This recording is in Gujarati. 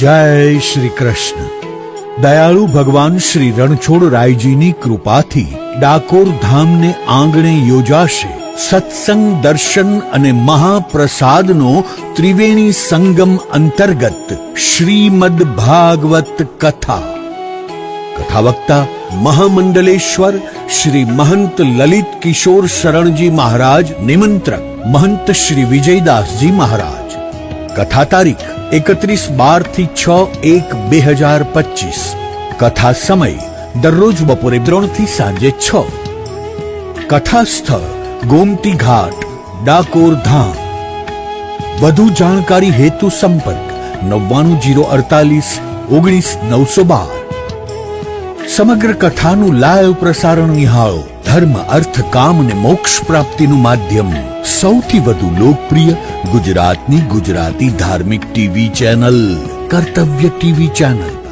જય શ્રી કૃષ્ણ. દયાળુ ભગવાન શ્રી રણછોડ રાયજીની કૃપાથી ડાકોર ધામને આંગણે યોજાશે સત્સંગ દર્શન અને મહાપ્રસાદનો ત્રિવેણી સંગમ અંતર્ગત શ્રીમદ ભાગવત કથા. કથાવક્તા મહામંડલેશ્વર શ્રી મહંત લલિત કિશોર શરણજી મહારાજ, નિમંત્રક મહંત શ્રી વિજયદાસજી મહારાજ. કથા તારીખ એકત્રીસ બારથી છ એક બે હજાર પચીસ. કથા સમય દરરોજ બપોરે ત્રણથી સાંજે છ. કથા સ્થળ ગોમતી ઘાટ, ડાકોર ધામ. વધુ જાણકારી હેતુ સંપર્ક નવ્વાણું જીરો અડતાલીસ, ઓગણીસ નવસો બાર. સમગ્ર કથાનું લાઈવ પ્રસારણ નિહાળો. ધર્મ, અર્થ, કામ અને મોક્ષ પ્રાપ્તિનું માધ્યમ. સૌથી વધુ લોકપ્રિય ગુજરાતની ગુજરાતી ધાર્મિક TV channel. Kartavya TV channel.